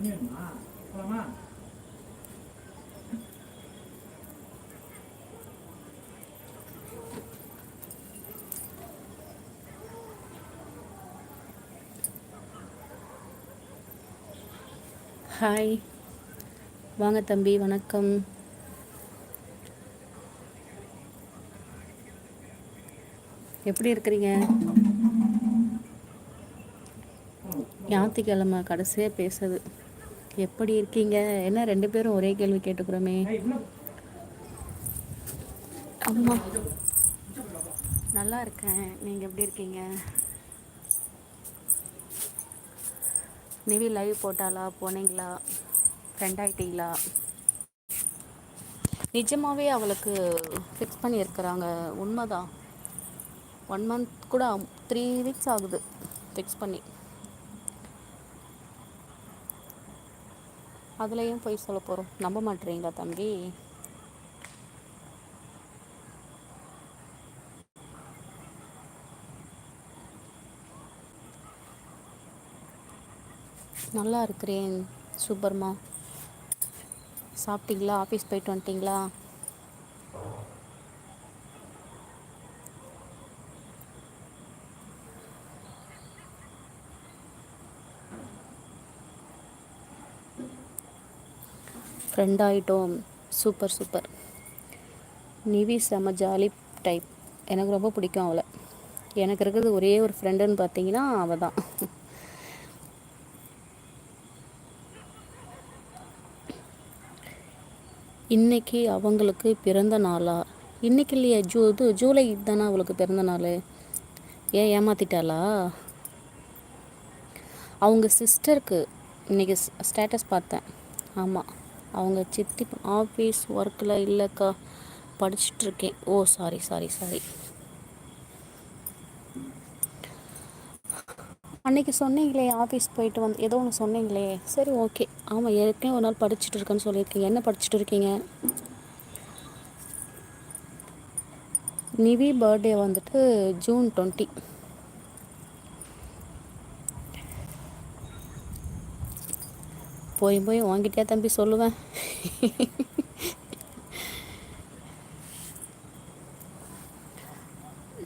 போலாமா ஹாய் வாங்க தம்பி வணக்கம். எப்படி இருக்கிறீங்க? ஞாயிற்றுக்கிழமை கடைசியாக பேசுது எப்படி இருக்கீங்க? என்ன ரெண்டு பேரும் ஒரே கேள்வி கேட்டுக்கிறோமே. அம்மா. நல்லா இருக்கேன். நீங்கள் எப்படி இருக்கீங்க? நிவி லைவ் போட்டாலா போனீங்களா? ஃப்ரெண்ட் ஆகிட்டீங்களா நிஜமாகவே அவளுக்கு ஃபிக்ஸ் பண்ணியிருக்கிறாங்க. உண்மைதான். ஒன் மந்த் கூட த்ரீ வீக்ஸ் ஆகுது ஃபிக்ஸ் பண்ணி. அதுலேயும் போய் சொல்ல போகிறோம் நம்ப மாட்டேறீங்களா தம்பி? நல்லா இருக்கிறேன் சூப்பர்மா. சாப்பிட்டீங்களா? ஆஃபீஸ் போயிட்டு வந்துட்டீங்களா? ஃப்ரெண்ட் ஆகிட்டோம் சூப்பர் சூப்பர் நிவி செம ஜாலி டைப் எனக்கு ரொம்ப பிடிக்கும் அவளை. எனக்கு இருக்கிறது ஒரே ஒரு ஃப்ரெண்டுன்னு பார்த்தீங்கன்னா அவள் தான் இன்னைக்கு அவங்களுக்கு பிறந்த நாளா? இன்னைக்கு இல்லையா ஜூ இது ஜூலை தானே அவளுக்கு பிறந்த நாள்? ஏன் ஏமாத்திட்டாளா? அவங்க சிஸ்டருக்கு இன்றைக்கி ஸ்டேட்டஸ் பார்த்தேன். ஆமாம் அவங்க சித்தி ஆஃபீஸ் ஒர்க்கில் இல்லைக்கா படிச்சுட்ருக்கேன். ஓ சாரி சாரி சாரி அன்னைக்கு சொன்னீங்களே ஆஃபீஸ் போயிட்டு வந்து ஏதோ ஒன்று சொன்னீங்களே? சரி ஓகே ஆமாம் ஏற்கனவே ஒரு நாள் படிச்சுட்டு இருக்கேன்னு சொல்லியிருக்கீங்க என்ன படிச்சுட்டு இருக்கீங்க நிவி பர்த்டே வந்துட்டு ஜூன் டுவெண்ட்டி போய் போய் உங்ககிட்டயே தம்பி சொல்லுவேன்.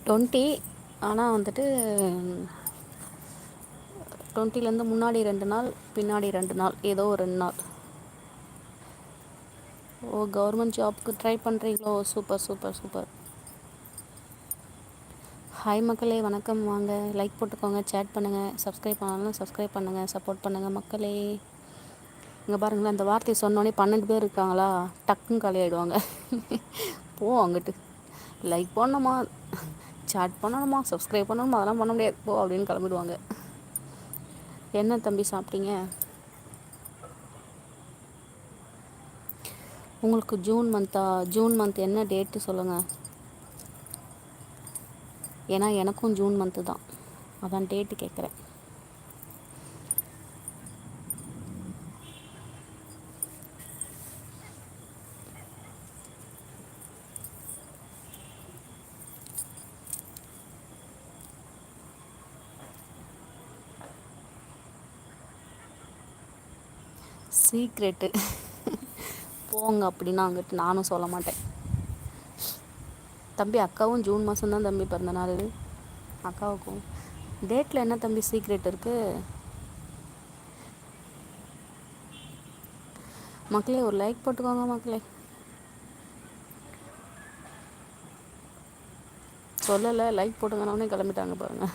டுவெண்ட்டி ஆனால் வந்துட்டு டுவெண்ட்டிலேருந்து முன்னாடி ரெண்டு நாள் பின்னாடி ரெண்டு நாள் ஏதோ ஒரு ரெண்டு நாள். ஓ கவர்மெண்ட் ஜாப்க்கு ட்ரை பண்ணுறீங்களோ சூப்பர் சூப்பர் சூப்பர் ஹாய் மக்களே வணக்கம். வாங்க. லைக் போட்டுக்கோங்க சேட் பண்ணுங்கள் சப்ஸ்கிரைப் பண்ணாலும் சப்ஸ்கிரைப் பண்ணுங்கள் சப்போர்ட் பண்ணுங்கள் மக்களே. இங்கே பாருங்களேன் அந்த வார்த்தையை சொன்னோடனே பன்னெண்டு பேர் இருக்காங்களா? டக்குன்னு காலி போ அங்கிட்டு. லைக் பண்ணணுமா? சாட் பண்ணணுமா? சப்ஸ்கிரைப் பண்ணணுமா? அதெல்லாம் பண்ண முடியாது. போ அப்படின்னு கிளம்பிடுவாங்க. என்ன தம்பி சாப்பிட்டீங்க? உங்களுக்கு ஜூன் மந்த்தா ஜூன் மந்த் என்ன டேட்டு சொல்லுங்கள் ஏன்னா எனக்கும் ஜூன் மந்த்து தான் அதான் டேட்டு கேட்குறேன் சீக்ரெட்டு. போங்க அப்படின்னா அங்கிட்டு நானும் சொல்ல மாட்டேன். தம்பி அக்காவும் ஜூன் மாதம் தான் தம்பி பிறந்த நாள் அக்காவுக்கும். டேட்டில் என்ன தம்பி சீக்ரெட் இருக்குது மக்களே ஒரு லைக் போட்டுக்கோங்க மக்களே. சொல்லலை லைக் போட்டுங்கன்னே கிளம்பிட்டாங்க பாருங்க.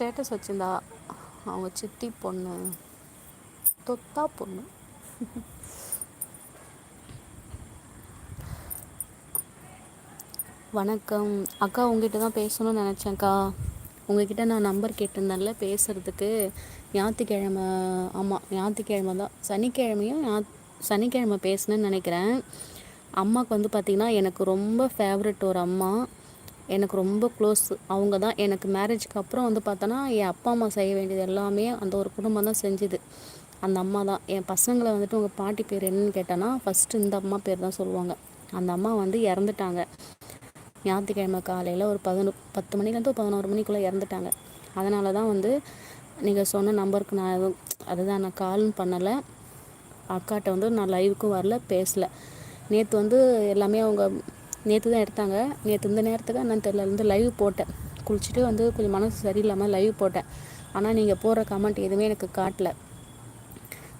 ஸ்டேட்டஸ் வச்சிருந்தா அவங்க சித்தி பொண்ணு தொத்தா பொண்ணு. வணக்கம். அக்கா உங்ககிட்ட தான் பேசணும்னு நினச்சேன்க்கா. உங்ககிட்ட நான் நம்பர் கேட்டிருந்தேன்ல பேசுகிறதுக்கு ஞாயிற்றுக்கிழமை ஆமாம் ஞாயிற்றுக்கிழமை தான். சனிக்கிழமையும் ஞா சனிக்கிழமை பேசுனேன்னு நினைக்கிறேன். அம்மாவுக்கு வந்து பார்த்திங்கன்னா எனக்கு ரொம்ப ஃபேவரட் ஒரு அம்மா. எனக்கு ரொம்ப க்ளோஸ் அவங்க தான் எனக்கு மேரேஜ்க்கு அப்புறம் வந்து பார்த்தோன்னா என் அப்பா அம்மா செய்ய வேண்டியது எல்லாமே அந்த ஒரு குடும்பம் தான் செஞ்சுது. அந்த அம்மா தான். என் பசங்களை வந்துட்டு உங்கள் பாட்டி பேர் என்னன்னு கேட்டேன்னா ஃபஸ்ட்டு இந்த அம்மா பேர் தான் சொல்லுவாங்க. அந்த அம்மா வந்து இறந்துட்டாங்க. ஞாயிற்றுக்கிழமை காலையில் ஒரு பதினொ பத்து மணிலேருந்து பதினோரு மணிக்குள்ளே இறந்துட்டாங்க. அதனால தான் வந்து நீங்கள் சொன்ன நம்பருக்கு நான் எதுவும் அதுதான் நான் காலும் பண்ணலை. அக்காட்ட வந்து நான் லைவுக்கும் வரல பேசல. நேற்று வந்து எல்லாமே அவங்க நேற்று தான் எடுத்தாங்க. நேற்று இந்த நேரத்துக்கு நான் தெரியல. வந்து லைவ் போட்டேன். குளிச்சுட்டு வந்து கொஞ்சம் மனசு சரியில்லாமல் லைவ் போட்டேன். ஆனால் நீங்கள் போடுற கமெண்ட் எதுவுமே எனக்கு காட்டல.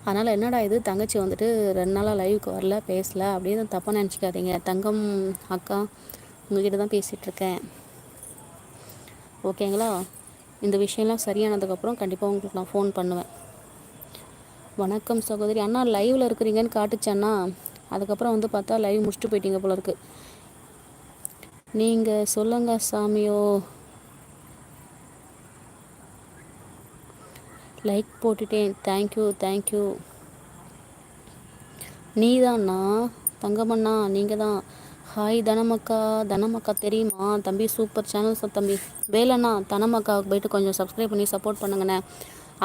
அதனால் என்னடா இது? தங்கச்சி வந்துட்டு ரெண்டு நாளாக லைவுக்கு வரல பேசல. அப்படின்னு தப்பாக நினச்சிக்காதீங்க. தங்கம் அக்கா உங்ககிட்ட தான் பேசிகிட்ருக்கேன் ஓகேங்களா இந்த விஷயம்லாம் சரியானதுக்கப்புறம் கண்டிப்பாக உங்களுக்கு நான் ஃபோன் பண்ணுவேன். வணக்கம் சகோதரி. அண்ணா லைவில் இருக்கிறீங்கன்னு காட்டுச்சேன்னா அதுக்கப்புறம் வந்து பார்த்தா லைவ் முடிச்சுட்டு போயிட்டீங்க போல இருக்குது நீங்கள் சொல்லுங்க சாமியோ. லைக் போட்டுட்டேன். தேங்க்யூ தேங்க்யூ நீதாண்ணா. தங்கமண்ணா நீங்கள் தான் ஹாய் தனமக்கா. தனமக்கா தெரியுமா? தம்பி சூப்பர் சேனல் தம்பி. வேலைண்ணா தனமக்காவுக்கு போயிட்டு கொஞ்சம் சப்ஸ்கிரைப் பண்ணி சப்போர்ட் பண்ணுங்கண்ணே.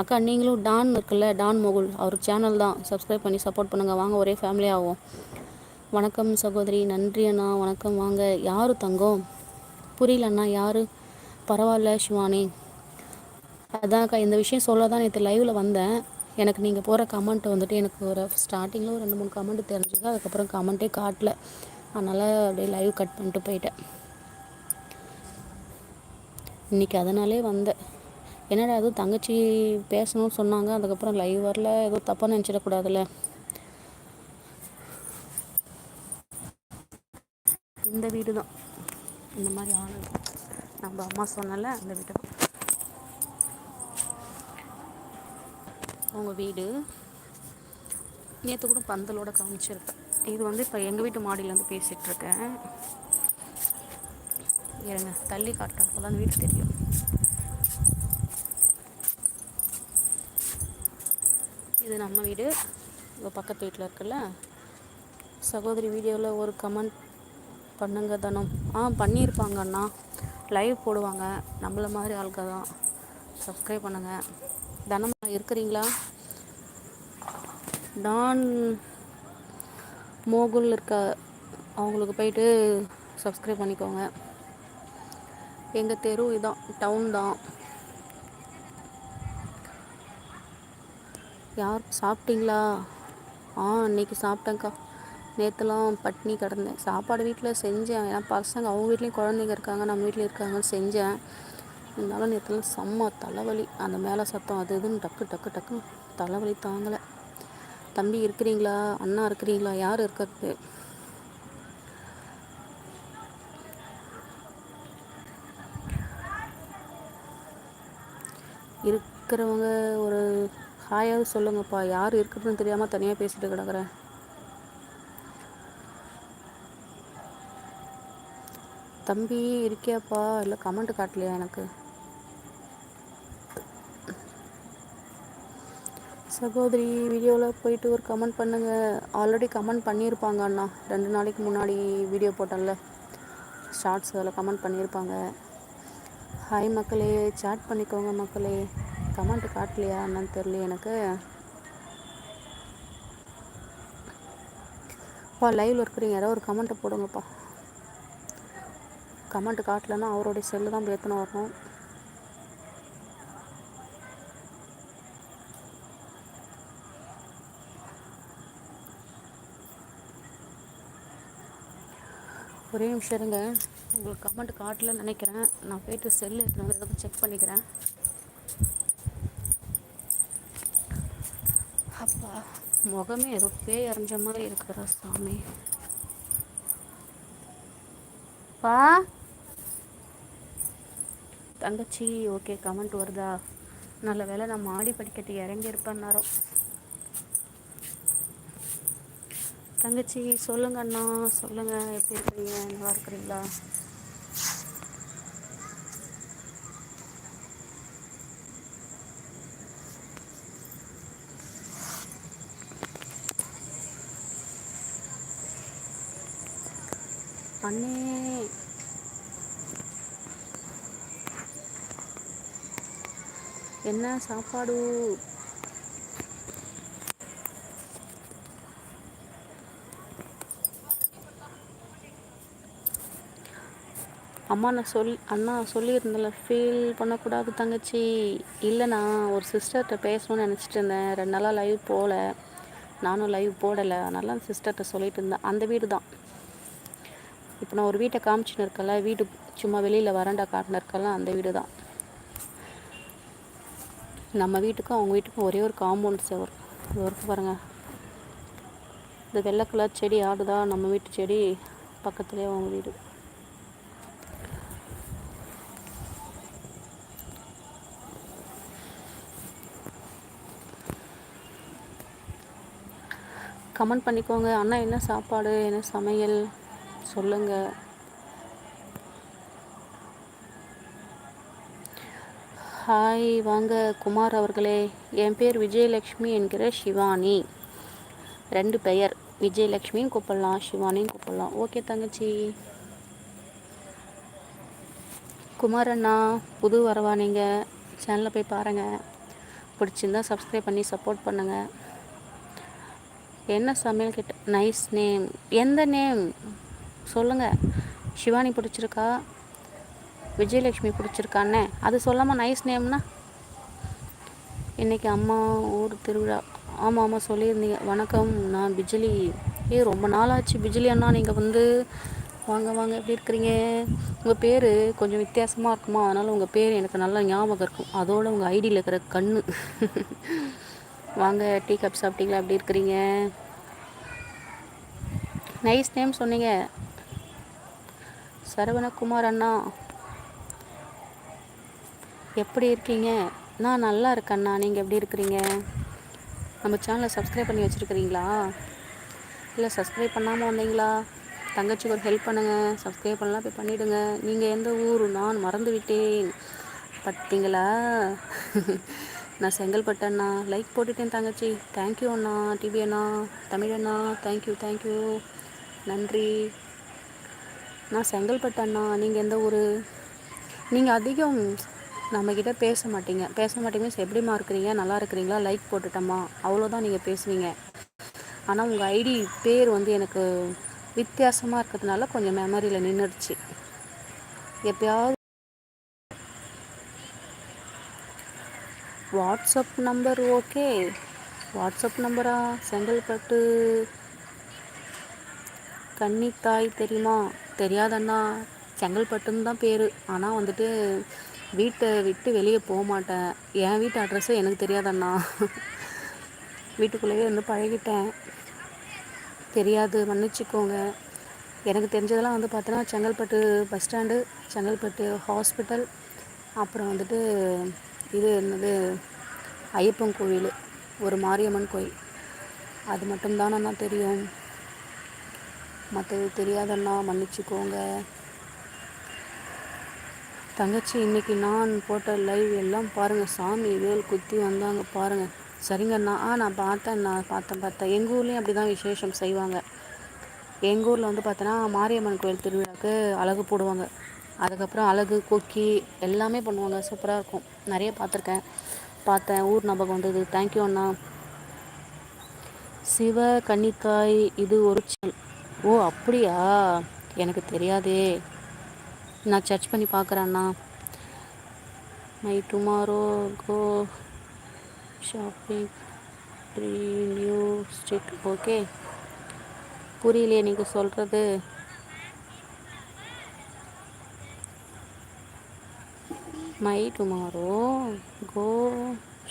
அக்கா நீங்களும் டான் இருக்குல்ல டான் மொகுல். அவர் சேனல் தான். சப்ஸ்கிரைப் பண்ணி சப்போர்ட் பண்ணுங்கள் வாங்க ஒரே ஃபேமிலி ஆகும் வணக்கம் சகோதரி நன்றி அண்ணா. வணக்கம். வாங்க. யார் தங்கம்? புரியல அண்ணா யார்? பரவாயில்ல சிவானி. அதான்க்கா இந்த விஷயம் சொல்ல தான் நேற்று லைவில் வந்தேன். எனக்கு நீங்கள் போகிற கமெண்ட் வந்துட்டு எனக்கு ஒரு ஸ்டார்டிங்கில் ஒரு ரெண்டு மூணு கமெண்ட் தெரிஞ்சுது. அதுக்கப்புறம் கமெண்ட்டே காட்டல. அதனால் அப்படியே லைவ் கட் பண்ணிட்டு போயிட்டேன். இன்றைக்கி அதனாலே வந்தேன். என்னடா அது தங்கச்சி பேசணும்னு சொன்னாங்க. அதுக்கப்புறம் லைவ் வரல. ஏதோ தப்பாக நினச்சிடக்கூடாதுல்ல. இந்த வீடு தான் இந்த மாதிரி ஆளு. நம்ம அம்மா சொன்னல அந்த வீடு தான் அவங்க வீடு. நேற்று கூட பந்தலோட காமிச்சிருப்பேன் இது வந்து இப்போ எங்கள் வீட்டு மாடியிலேருந்து பேசிகிட்ருக்கேன் இருங்க தள்ளி காட்டுறேன். அப்போ தான் வீடு தெரியும். இது நம்ம வீடு. இப்போ பக்கத்து வீட்டில் இருக்குல்ல. சகோதரி வீடியோவில் ஒரு கமெண்ட் பண்ணுங்க தனம். ஆ பண்ணியிருப்பாங்க அண்ணா. லைவ் போடுவாங்க. நம்மள மாதிரி ஆட்கள் தான். சப்ஸ்கிரைப் பண்ணுங்கள் தனம் இருக்கிறீங்களா? டான் மோகுல் இருக்க அவங்களுக்கு போயிட்டு சப்ஸ்கிரைப் பண்ணிக்கோங்க. எங்கள் தெரு இதான் டவுன் தான். யார் சாப்பிட்டீங்களா? ஆ இன்னைக்கு சாப்பிட்டேங்க்கா நேற்றுலாம் பட்னி கிடந்தேன். சாப்பாடு வீட்டில் செஞ்சேன். ஏன்னா பசங்க அவங்க வீட்லேயும் குழந்தைங்க இருக்காங்க நம்ம வீட்லேயும் இருக்காங்கன்னு செஞ்சேன். இருந்தாலும் நேற்றுலாம் செம்ம தலைவலி. அந்த மேலே சத்தம் அது இதுன்னு டக்கு டக்கு டக்குன்னு தலைவலி தாங்கலை. தம்பி இருக்கிறீங்களா? அண்ணா இருக்கிறீங்களா? யார் இருக்கிறது? இருக்கிறவங்க ஒரு ஹாயாவது சொல்லுங்கப்பா. யார் இருக்கிறதுன்னு தெரியாமல் தனியாக பேசிட்டு கிடக்குறேன். தம்பி இருக்கியாப்பா? இல்லை கமெண்ட் காட்டலையா எனக்கு? சகோதரி வீடியோவில் போயிட்டு ஒரு கமெண்ட் பண்ணுங்கள் ஆல்ரெடி கமெண்ட் பண்ணியிருப்பாங்க அண்ணா. ரெண்டு நாளைக்கு முன்னாடி வீடியோ போட்டேன்ல. ஷார்ட்ஸ் அதில் கமெண்ட் பண்ணியிருப்பாங்க. ஹாய் மக்களே சேட் பண்ணிக்கோங்க மக்களே. கமெண்ட் காட்டலையா என்னன்னு தெரியல எனக்கு. பா லைவில் இருக்கிறீங்க. யாரோ ஒரு கமெண்ட்டை போடுங்கப்பா. கமெண்ட் காட்டலன்னா அவருடைய செல்லு தான் ஏற்றணும் வரணும். ஒரே நிமிஷம் இருங்க. உங்களுக்கு கமெண்ட் காட்டலன்னு நினைக்கிறேன். நான் போயிட்டு செல்லு எடுத்துன்னு வந்து செக் பண்ணிக்கிறேன். அப்பா முகமே ஏதோ பேய் அரைஞ்ச மாதிரி இருக்கிற சாமி. பா தங்கச்சி ஓகே கமெண்ட் வருதா? நல்ல வேளை நான் மாடி படிக்கட்டு இறங்கி இருப்பேன்னாரோ. தங்கச்சி சொல்லுங்க அண்ணா சொல்லுங்க. எப்படி இருக்கிறீங்க நல்லா இருக்கிறீங்களா? அண்ணே என்ன சாப்பாடு? அம்மா நான் சொல் அண்ணா சொல்லியிருந்தேன்ல ஃபீல் பண்ணக்கூடாது தங்கச்சி. இல்லைண்ணா ஒரு சிஸ்டர்கிட்ட பேசணும்னு நினச்சிட்டு இருந்தேன். ரெண்டு நாளாக லைவ் போகல. நானும் லைவ் போடலை. அதனால அந்த சிஸ்டர்கிட்ட சொல்லிட்டு இருந்தேன். அந்த வீடு தான். இப்போ நான் ஒரு வீட்டை காமிச்சின்னு இருக்கல வீடு சும்மா வெளியில் வராண்டா காட்டினு இருக்கல அந்த வீடு தான். நம்ம வீட்டுக்கும் அவங்க வீட்டுக்கும் ஒரே ஒரு காம்பவுண்ட் செவர் இது பாருங்கள் இந்த வெள்ளை கலர் செடி ஆடுதா? நம்ம வீட்டு செடி பக்கத்துலேயே அவங்க வீடு. கமெண்ட் பண்ணிக்கோங்க. அண்ணா என்ன சாப்பாடு? என்ன சமையல்? சொல்லுங்கள் ஹாய். வாங்க குமார் அவர்களே. என் பேர் விஜயலக்ஷ்மி என்கிற சிவானி ரெண்டு பெயர். விஜயலக்ஷ்மியும் கூப்பிடலாம் சிவானியும் கூப்பிடலாம். ஓகே தங்கச்சி. குமார் அண்ணா புது வரவா நீங்கள் சேனலில் போய் பாருங்கள் பிடிச்சிருந்தா சப்ஸ்கிரைப் பண்ணி சப்போர்ட் பண்ணுங்கள் என்ன சமையல் கிட்ட நைஸ் நேம். எந்த நேம்? சொல்லுங்கள் சிவானி பிடிச்சிருக்கா? விஜயலக்ஷ்மி பிடிச்சிருக்கானே? அது சொல்லாமல் நைஸ் நேம்னா இன்றைக்கி அம்மா ஊர் திருவிழா. ஆமாம் ஆமாம் சொல்லியிருந்தீங்க. வணக்கம் நான் பிஜிலி. ஏ ரொம்ப நாளாச்சு. பிஜிலி அண்ணா நீங்கள் வந்து வாங்க வாங்க எப்படி இருக்கிறீங்க? உங்கள் பேர் கொஞ்சம் வித்தியாசமாக இருக்குமா? அதனால் உங்கள் பேர் எனக்கு நல்லா ஞாபகம் இருக்கும். அதோடு உங்கள் ஐடியில் இருக்கிற கண் வாங்க டீ கப் சாப்பிட்டீங்களா? எப்படி இருக்கிறீங்க? நைஸ் நேம் சொன்னீங்க. சரவணகுமார் அண்ணா. எப்படி இருக்கீங்க? நான் நல்லா இருக்கேண்ணா நீங்கள் எப்படி இருக்கிறீங்க? நம்ம சேனலை சப்ஸ்கிரைப் பண்ணி வச்சுருக்கிறீங்களா? இல்லை சப்ஸ்கிரைப் பண்ணாமல் வந்தீங்களா? தங்கச்சிக்கு ஒரு ஹெல்ப் பண்ணுங்கள் சப்ஸ்கிரைப் பண்ணலாம் போய் பண்ணிவிடுங்க நீங்கள் எந்த ஊர்? நான் மறந்து விட்டேன் பார்த்தீங்களா? நான் செங்கல்பட்டு அண்ணா லைக் போட்டுட்டேன் தங்கச்சி. தேங்க்யூ அண்ணா. டிவி அண்ணா. தமிழ் அண்ணா. தேங்க்யூ தேங்க்யூ நன்றி. நான் செங்கல்பட்டேண்ணா நீங்கள் எந்த ஊர்? நீங்கள் அதிகம் நம்மக்கிட்ட பேச மாட்டீங்க. பேச மாட்டீங்க எப்படிமா இருக்கிறீங்க? நல்லா இருக்கிறீங்களா? லைக் போட்டுட்டோமா? அவ்வளோதான் நீங்கள் பேசுவீங்க. ஆனால் உங்கள் ஐடி பேர் வந்து எனக்கு வித்தியாசமாக இருக்கிறதுனால கொஞ்சம் மெமரியில் நின்றுடுச்சு எப்பயாவது வாட்ஸ்அப் நம்பர் ஓகே வாட்ஸ்அப் நம்பரா செங்கல்பட்டு கன்னித்தாய் தெரியுமா? தெரியாதண்ணா செங்கல்பட்டுன்னு தான் பேர். ஆனால் வந்துட்டு வீட்டை விட்டு வெளியே போக மாட்டேன். என் வீட்டு அட்ரஸும் எனக்கு தெரியாதண்ணா. வீட்டுக்குள்ளேயே இருந்து பழகிட்டேன். தெரியாது மன்னிச்சிக்கோங்க. எனக்கு தெரிஞ்சதெல்லாம் வந்து பார்த்தோன்னா Chengalpattu bus stand Chengalpattu hospital அப்புறம் வந்துட்டு இது என்னது ஐயப்பன் கோவில் ஒரு மாரியம்மன் கோயில். அது மட்டும்தானண்ணா தெரியும். மற்றது தெரியாதண்ணா மன்னிச்சுக்கோங்க. தங்கச்சி இன்றைக்கி நான் போட்ட லைவ் எல்லாம் பாருங்கள் சாமி வேல் குத்தி வந்தாங்க பாருங்கள் சரிங்கண்ணா ஆ நான் பார்த்தேன் நான் பார்த்தேன் பார்த்தேன். எங்கள் ஊர்லேயும் அப்படி தான் விசேஷம் செய்வாங்க. எங்கள் ஊரில் வந்து பார்த்தோன்னா மாரியம்மன் கோயில் திருவிழாவுக்கு அழகு போடுவாங்க. அதுக்கப்புறம் அழகு கொக்கி எல்லாமே பண்ணுவாங்க. சூப்பராக இருக்கும். நிறைய பார்த்துருக்கேன். பார்த்தேன். ஊர் ஞாபகம் வந்தது. தேங்க்யூ அண்ணா. சிவ கன்னித்தாய் இது ஒரு ஓ அப்படியா? எனக்கு தெரியாதே. நான் சர்ச் பண்ணி பார்க்குறேண்ணா my tomorrow go shopping new street okay புரியலையே நீங்கள் சொல்கிறது my tomorrow go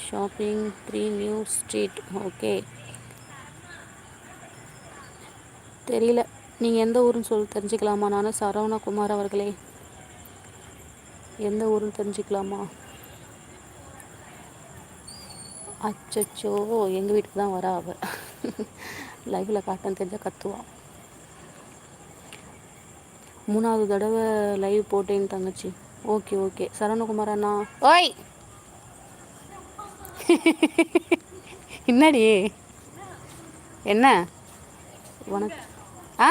shopping three new street okay தெரியல. நீங்கள் எந்த ஊருன்னு சொல்லி தெரிஞ்சுக்கலாமா? நானும் சரவணகுமார் அவர்களே. எந்த ஊருன்னு தெரிஞ்சுக்கலாமா? அச்சச்சோ எங்கள் வீட்டுக்கு தான் வரா அவள் லைவில் காட்டன் தெரிஞ்சால் கத்துவான் மூணாவது தடவை லைவ் போட்டேன்னு தங்கச்சி. ஓகே ஓகே சரவணகுமார் அண்ணா. ஓய்! என்னடி? என்ன? உனக்கு ஆ?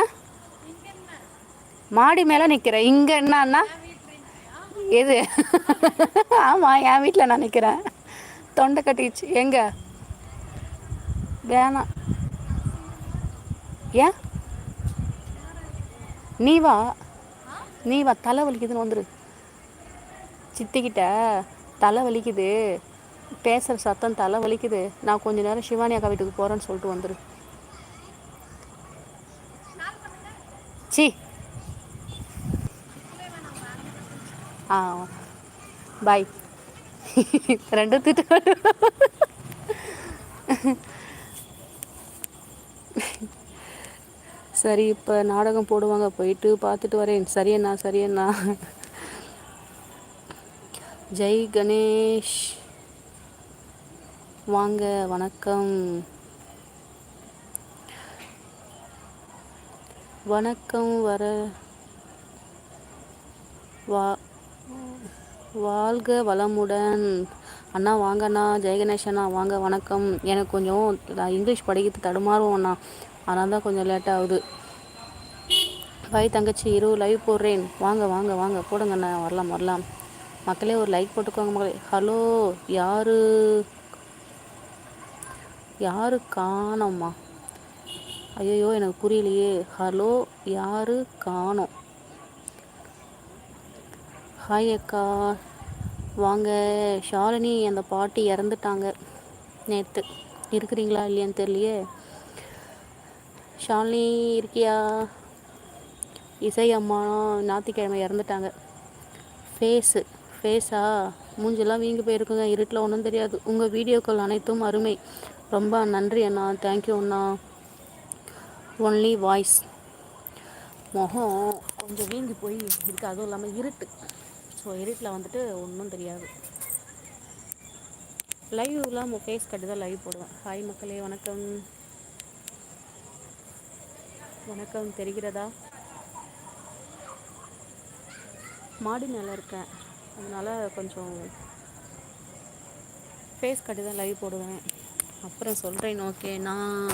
மாடி மேலே நிற்கிறேன் இங்கே என்னன்னா எது? ஆமாம் என் வீட்டில் நான் நிற்கிறேன் தொண்டை கட்டிச்சு எங்கே? வேணாம் ஏன்? நீ வா. நீ வா தலை வலிக்குதுன்னு வந்துரு. சித்திக்கிட்ட தலை வலிக்குது. பேசுகிற சத்தம் தலை வலிக்குது. நான் கொஞ்ச நேரம் சிவானி அக்கா வீட்டுக்கு போகிறேன்னு சொல்லிட்டு வந்துரு. சி. ஆ. பாய். ரெண்டு திட்டு சரி இப்போ நாடகம் போடுவாங்க. போயிட்டு பார்த்துட்டு வரேன். சரியண்ணா சரியண்ணா. ஜெய் கணேஷ். வாங்க வணக்கம். வணக்கம் வர வா வாழ்க வளமுடன். அண்ணா வாங்க அண்ணா. ஜெயகணேஷ் அண்ணா வாங்க. வணக்கம். எனக்கு கொஞ்சம் இங்கிலீஷ் படிக்கிறது தடுமாறும் அண்ணா. அதனால தான் கொஞ்சம் லேட் ஆகுது. பாய் தங்கச்சி இரு லைவ் போடுறேன். வாங்க வாங்க வாங்க. போடுங்க அண்ணா. வரலாம் வரலாம். மக்களே ஒரு லைக் போட்டுக்கோங்க மக்களே. ஹலோ யாரு? யாரு காணோம்மா? ஐயோ எனக்கு புரியலையே. ஹலோ யாரு காணோம்? ஹாய் அக்கா. வாங்க. ஷாலினி அந்த பாட்டி இறந்துட்டாங்க. நேற்று இருக்கிறீங்களா இல்லையான்னு தெரியலையே. ஷாலினி இருக்கியா? இசை அம்மா ஞாயிற்றுக்கிழமை இறந்துட்டாங்க. ஃபேஸு. ஃபேஸா? மூஞ்செல்லாம் வீங்கி போயிருக்குங்க. இருட்டில் ஒன்றும் தெரியாது. உங்கள் வீடியோக்கள் அனைத்தும் அருமை. ரொம்ப நன்றி அண்ணா. தேங்க்யூ அண்ணா. ஒன்லி வாய்ஸ் முகம் கொஞ்சம் வீங்கி போய் இருக்குது அதுவும் இல்லாமல் இருட்டு. ஸோ இருட்டில் வந்துட்டு ஒன்றும் தெரியாது. லைவ்லாம் ஃபேஸ் கட்டு தான் லைவ் போடுவேன். ஹாய் மக்களே வணக்கம். வணக்கம். தெரிகிறதா? மாடி மேலே இருக்கேன். அதனால் கொஞ்சம் ஃபேஸ் கட்டு தான் லைவ் போடுவேன். அப்புறம் சொல்கிறேன் ஓகே நான்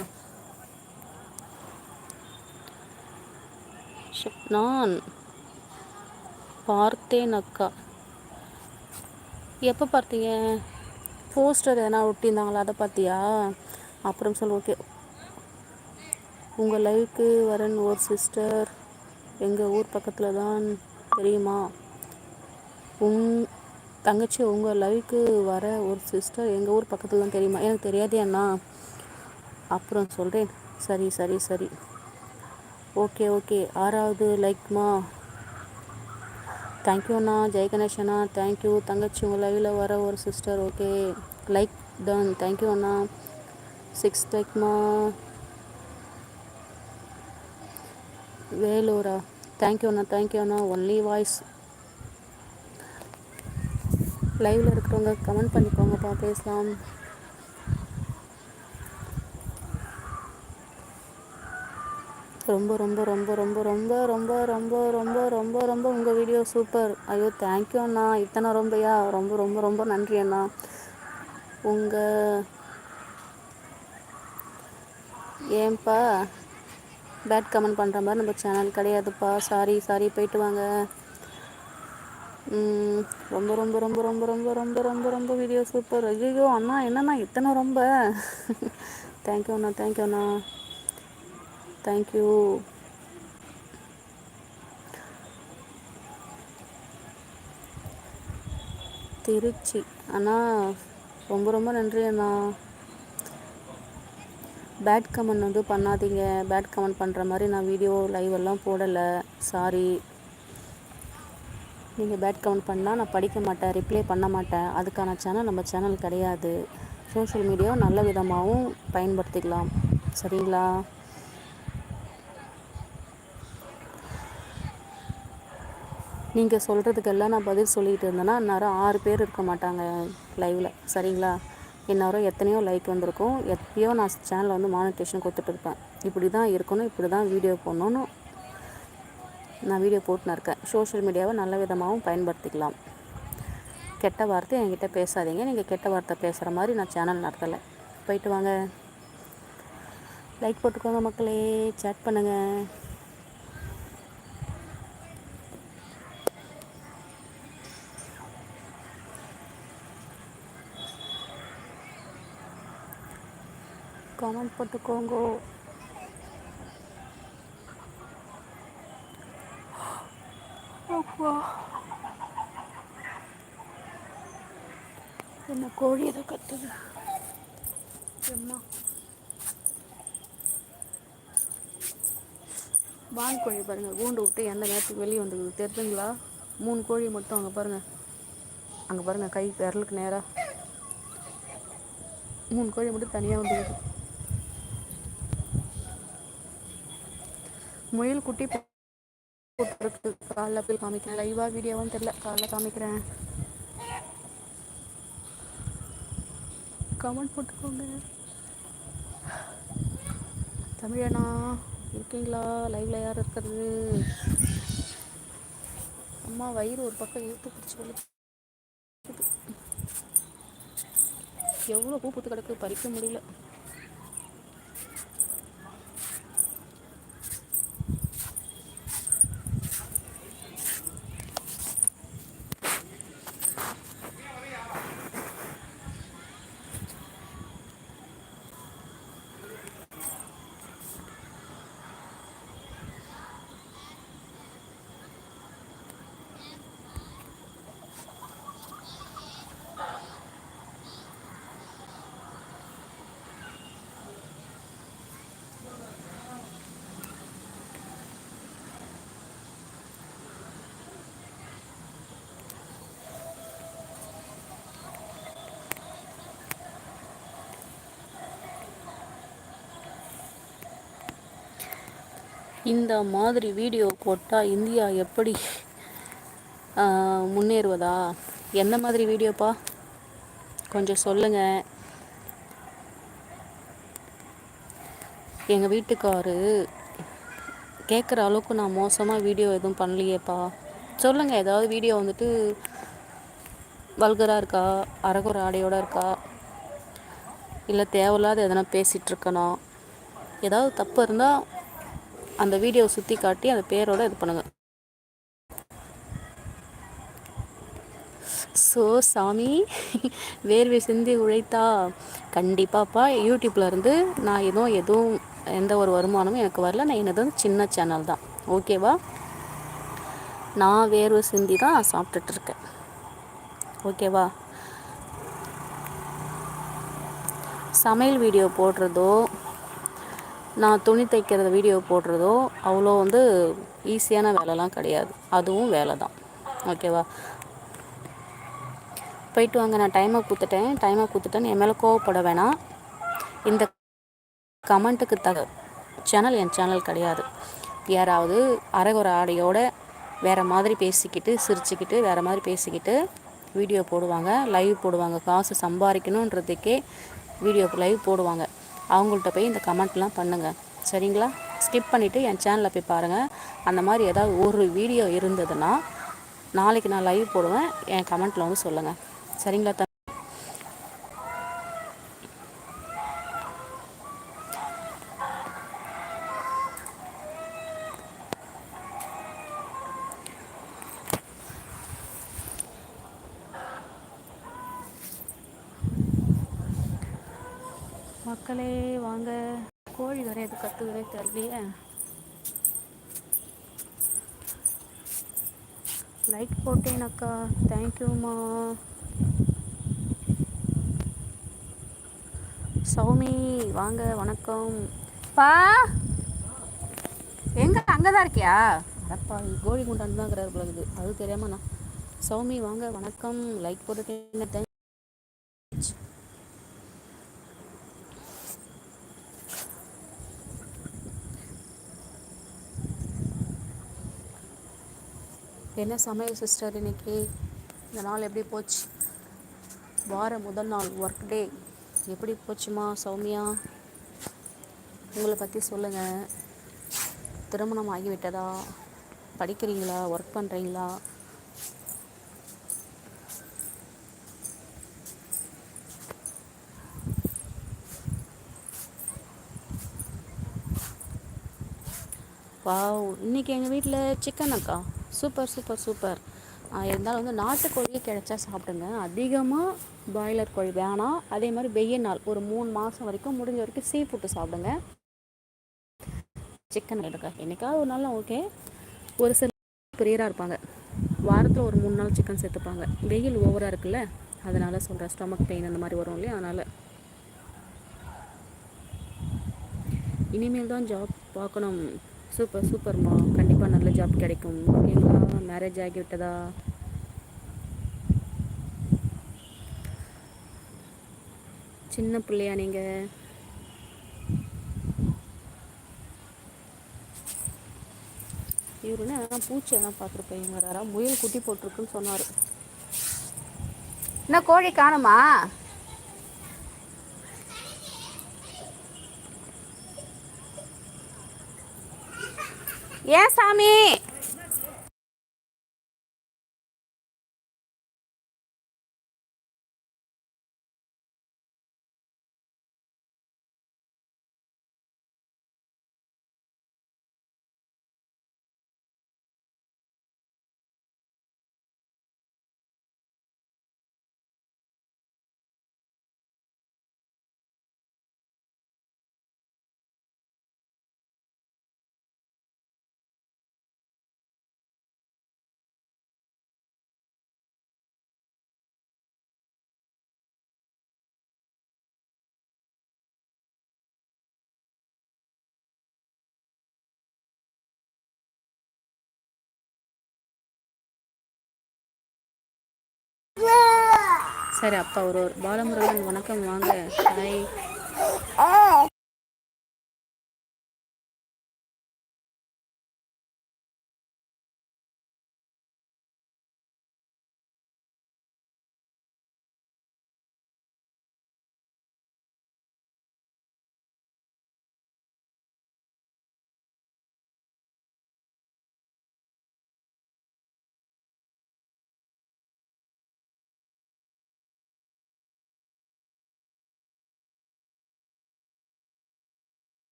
நான் பார்த்தேன் அக்கா. எப்போ பார்த்தீங்க? போஸ்டர் எதனா ஒட்டியிருந்தாங்களா? அதை பார்த்தியா? அப்புறம் சொல்லு ஓகே உங்கள் லைஃப்க்கு வரன் ஒரு சிஸ்டர் எங்கள் ஊர் பக்கத்தில் தான் தெரியுமா? உங் தங்கச்சி உங்கள் லைஃப்க்கு வர ஒரு சிஸ்டர் எங்கள் ஊர் பக்கத்தில் தான் தெரியுமா? எனக்கு தெரியாதே அண்ணா. அப்புறம் சொல்கிறேன் சரி சரி சரி. ஓகே ஓகே ஆறாவது லைக்மா தேங்க்யூ அண்ணா. ஜெய் கணேஷ் அண்ணா. தேங்க்யூ தங்கச்சி உங்கள் லைவில் வர ஒரு sister okay like done thank you Anna. Six டெக்மா வேலூரா? தேங்க்யூ அண்ணா. தேங்க்யூ அண்ணா. ஒன்லி வாய்ஸ் லைவில் இருக்கிறவங்க கமெண்ட் பண்ணிக்கோங்கப்பா. பேசலாம். ரொம்ப ரொம்ப ரொம்ப ரொம்ப ரொம்ப ரொம்ப ரொம்ப ரொம்ப ரொம்ப ரொம்ப உங்கள் வீடியோ சூப்பர் ஐயோ தேங்க்யூ அண்ணா இத்தனை ரொம்பயா ரொம்ப ரொம்ப ரொம்ப நன்றி அண்ணா உங்கள் ஏன்பா பேட் கமெண்ட் பண்ணுற மாதிரி நம்ம சேனல் கிடையாதுப்பா சாரி சாரி போயிட்டு வாங்க ரொம்ப ரொம்ப ரொம்ப ரொம்ப ரொம்ப ரொம்ப ரொம்ப ரொம்ப வீடியோ சூப்பர் ஐயோ அண்ணா என்னண்ணா இத்தனை ரொம்ப தேங்க்யூ அண்ணா தேங்க்யூ அண்ணா தேங்க்யூ திருச்சி. அண்ணா ரொம்ப ரொம்ப நன்றி அண்ணா. பேட் கமெண்ட் வந்து பண்ணாதீங்க. பேட் கமெண்ட் பண்ணுற மாதிரி நான் வீடியோ லைவ் எல்லாம் போடலை. சாரி நீங்கள் பேட் கமெண்ட் பண்ணால் நான் படிக்க மாட்டேன் ரிப்ளை பண்ண மாட்டேன். அதுக்கான சேனல் நம்ம சேனல் கிடையாது. சோஷியல் மீடியாவை நல்ல விதமாகவும் பயன்படுத்திக்கலாம். சரிங்களா? நீங்கள் சொல்கிறதுக்கெல்லாம் நான் பதில் சொல்லிகிட்டு இருந்தேன்னா இந்நேரம் ஆறு பேர் இருக்க மாட்டாங்க லைவில் சரிங்களா? இந்நேரம் எத்தனையோ லைக் வந்திருக்கும். எப்பயோ நான் சேனலில் வந்து மானிட்டேஷன் கொடுத்துட்ருப்பேன் இப்படி தான் இருக்கணும் இப்படி தான் வீடியோ போடணும்னு நான் வீடியோ போட்டுன்னு இருக்கேன். சோஷியல் மீடியாவை நல்ல விதமாகவும் பயன்படுத்திக்கலாம். கெட்ட வார்த்தை என்கிட்ட பேசாதீங்க. நீங்கள் கெட்ட வார்த்தை பேசுகிற மாதிரி நான் சேனல் நடத்தலை. போயிட்டு வாங்க. லைக் போட்டுக்கோங்க மக்களே. சேட் பண்ணுங்கள் கமெண்ட் போட்டுக்கோங்க. என்ன கோழி எதோ கத்துது? அம்மா வான்கோழி பாருங்கள் கூண்டு விட்டு எந்த நேரத்துக்கு வெளியே வந்துக்குது தெரிஞ்சுங்களா மூணு கோழி மட்டும் அங்கே பாருங்கள் அங்கே பாருங்கள் கை விரலுக்கு நேராக மூணு கோழி மட்டும் தனியாக வந்துக்குது முயல் குட்டி போட்டுருக்கு. காலைல போய் காமிக்கிறேன். லைவாக வீடியோவும் தெரில காலைல காமிக்கிறேன். கமெண்ட் போட்டுக்கோங்க. தமிழனா இருக்கீங்களா? லைவ்ல யார் இருக்கிறது? அம்மா வயிறு ஒரு பக்கம் இழுத்து பிடிச்சி வலிக்குது. எவ்வளோ பூ பூத்து கிடக்கு? பறிக்க முடியல. இந்த மாதிரி வீடியோ போட்டால் இந்தியா எப்படி முன்னேறுவதா? எந்த மாதிரி வீடியோப்பா கொஞ்சம் சொல்லுங்கள் எங்கள் வீட்டுக்காரு கேட்குற அளவுக்கு நான் மோசமாக வீடியோ எதுவும் பண்ணலையேப்பா. சொல்லுங்கள் ஏதாவது வீடியோ வந்துட்டு வல்கராக இருக்கா? அரகுற ஆடையோடு இருக்கா? இல்லை தேவையில்லாத எதனா பேசிகிட்ருக்கணும் ஏதாவது தப்பு இருந்தால் அந்த வீடியோவை சுற்றி காட்டி அந்த பேரோட இது பண்ணுங்கள் ஸோ சாமி வேர்வை சிந்தி உழைத்தா கண்டிப்பாப்பா. யூடியூப்லேருந்து நான் எதுவும் எதுவும் எந்த ஒரு வருமானமும் எனக்கு வரல. நான் என்னது சின்ன சேனல் தான். ஓகேவா? நான் வேர்வை சிந்தி தான் சாப்பிட்டுட்ருக்கேன் ஓகேவா? சமையல் வீடியோ போடுறதோ நான் துணி தைக்கிறத வீடியோ போடுறதோ அவ்வளோ வந்து ஈஸியான வேலைலாம் கிடையாது. அதுவும் வேலை தான். ஓகேவா? போயிட்டு வாங்க நான் டைமை கொடுத்துட்டேன் டைமை கொடுத்துட்டேன்னு என் மேலே கோவப்பட வேணாம். இந்த கமெண்ட்டுக்கு தக சேனல் என் சேனல் கிடையாது. யாராவது அரைகுற ஆடையோட வேறு மாதிரி பேசிக்கிட்டு சிரிச்சுக்கிட்டு வேறு மாதிரி பேசிக்கிட்டு வீடியோ போடுவாங்க லைவ் போடுவாங்க. காசு சம்பாதிக்கணுன்றதுக்கே வீடியோ லைவ் போடுவாங்க. அவங்கள்ட்ட போய் இந்த கமெண்ட்லாம் பண்ணுங்கள் சரிங்களா? ஸ்கிப் பண்ணிவிட்டு என் சேனலில் போய் பாருங்கள் அந்த மாதிரி ஏதாவது ஒரு வீடியோ இருந்ததுன்னா நாளைக்கு நான் லைவ் போடுவேன். என் கமெண்ட்டில் வந்து சொல்லுங்கள் சரிங்களா த மக்களே வாங்க கோழி வரை எது கத்துக்கவே தெரியலையே. லைக் போட்டேன் அக்கா. தேங்க்யூம்மா சௌமி வாங்க வணக்கம். பா! எங்க அங்கே தான் இருக்கியா? அடப்பா கோழி குண்டான் தான் இருக்கிறாரு அது தெரியாம நான் சௌமி வாங்க வணக்கம். லைக் போட்டுட்டேன் என்ன சமையல் சிஸ்டர் இன்னைக்கு? இந்த நாள் எப்படி போச்சு? வார முதல் நாள் ஒர்க் டே எப்படி போச்சுமா சௌமியா? உங்களை பற்றி சொல்லுங்கள் திருமணம் ஆகிவிட்டதா? படிக்கிறீங்களா? ஒர்க் பண்ணுறீங்களா வா இன்றைக்கி எங்கள் வீட்டில் சிக்கன் அக்கா? Super super super. இருந்தாலும் வந்து நாட்டுக்கோழியே கிடைச்சா சாப்பிடுங்க. அதிகமாக பாய்லர் கோழி வேணாம் அதே மாதிரி வெய்ய நாள் ஒரு மூணு மாதம் வரைக்கும் முடிஞ்ச வரைக்கும் சீ ஃபுட்டு சாப்பிடுங்க. சிக்கன் எடுக்க என்றைக்காவது ஒரு நாள் ஓகே ஒரு சில பிரியராக இருப்பாங்க. வாரத்தில் ஒரு மூணு நாள் சிக்கன் சேர்த்துப்பாங்க. வெயில் ஓவராக இருக்குல்ல அதனால் சொல்கிறேன் ஸ்டொமக் பெயின் அந்த மாதிரி வரும் இல்லையா? அதனால். இனிமேல் தான் ஜாப் பார்க்கணும். சூப்பர் சூப்பர்மா. கண்டிப்பாக நல்ல ஜாப் கிடைக்கும். ஓகேங்களா மேரேஜ் ஆகிவிட்டதா? சின்ன பிள்ளையா நீங்கள் இவருன்னா பூச்சி எதனா பார்த்துருப்பேன். வராரா முயல் குட்டி போட்டிருக்குன்னு சொன்னார். என்ன கோழி காணுமா? ஏன் சாமி? சரி அப்பா ஒரு ஒரு பாலமுருகன் வணக்கம் வாங்க. ஹாய்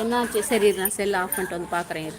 என்னாச்சு? சரி நான் செல் ஆஃப் பண்ணிட்டு வந்து பார்க்குறேன்